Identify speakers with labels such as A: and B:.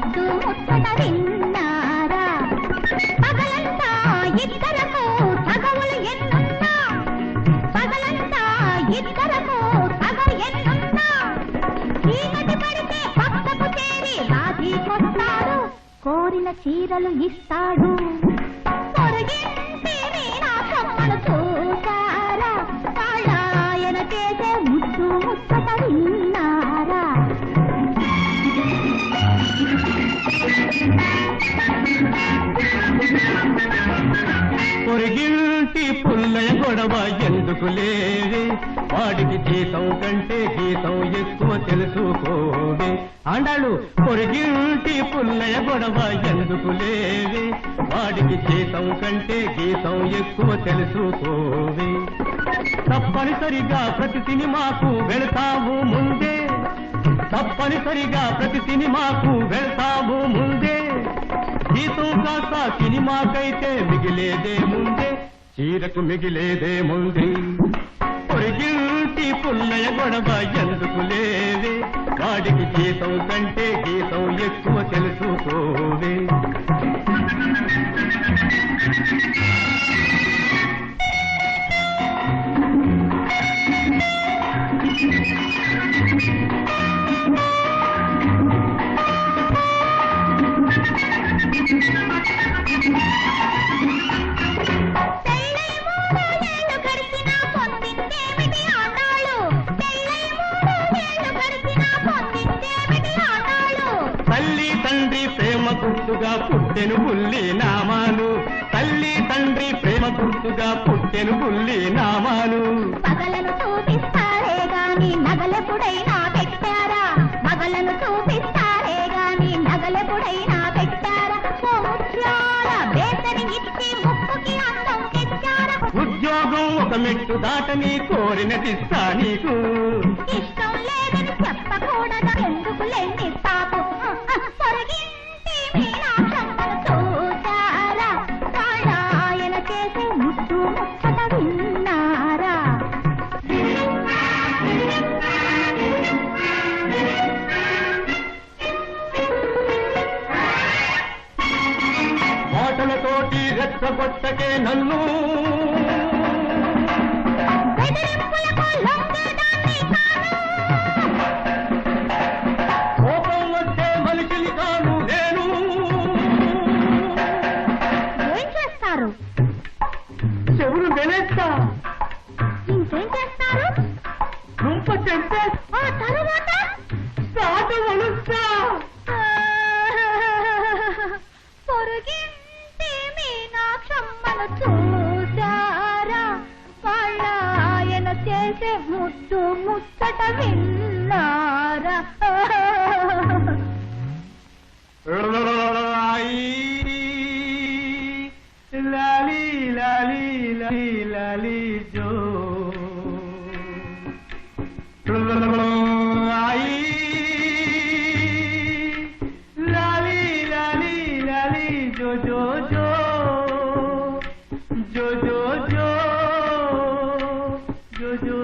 A: ముద్దు ముచ్చట విన్నారా? పగలంతా ఎన్నున్నా? పగలంతా ఎన్నున్నా? చీకటి పడితే పక్కకు చేరి రాజీకొస్తాడు కోరిన చీరలు ఇస్తాడు. పొరుగింటి
B: పొరిగింటి పుల్లయ గొడవ ఎందుకు లేవే వాడికి జీతం కంటే గీతం ఎక్కువ తెలుసుకోవే. అండాలు పొరిగింటి పుల్లయ గొడవ ఎందుకు లేవే వాడికి జీతం కంటే గీతం ఎక్కువ తెలుసుకోవే. తప్పనిసరిగా ప్రతి సినిమాకు వెళతావు ముందే. తప్పనిసరిగా ప్రతి సినిమాకు వెళ్తావు మాకైతే మిగిలేదే ముందే చీరకు మిగిలేదే ముందే. పొరిగింటి పుల్లయ గొడవ ఎందుకు లేవే వాడికి జీతం కంటే గీతం ఎక్కువ తెలుసుకోవే.
A: పెళ్ళై
B: తండ్రి ప్రేమ గుర్తుగా పుట్టెను బుల్లి నామాలు. తల్లి తండ్రి ప్రేమ గుర్తుగా పుట్టెను బుల్లి నామాలు.
A: పగలను చూపిస్తారే గాని నగలెప్పుడైనా పెట్టారా? మగలను చూపిస్తారే గాని నగలెప్పుడైనా పెట్టారా? ఓ ముత్యాల బేసని ఇచ్చి ముక్కుకి అందం తెచ్చారా?
B: ఉద్యోగం ఒక మెట్టు దాటని కోరినదిస్తా నీకు
A: ఇష్టం లేదని చెప్పకూడదా? ఎందుకు లేని రెచ్చగొట్టకే నన్ను. కోపం వచ్చే ఇంకేం చేస్తారు? దుంప చెంపే മുത്തഴ്
B: മുത്തു മുത്തടവില്ലാര. ലാലി ലാലി ലാലി ലാലി ജോ. जो जो जो जो जो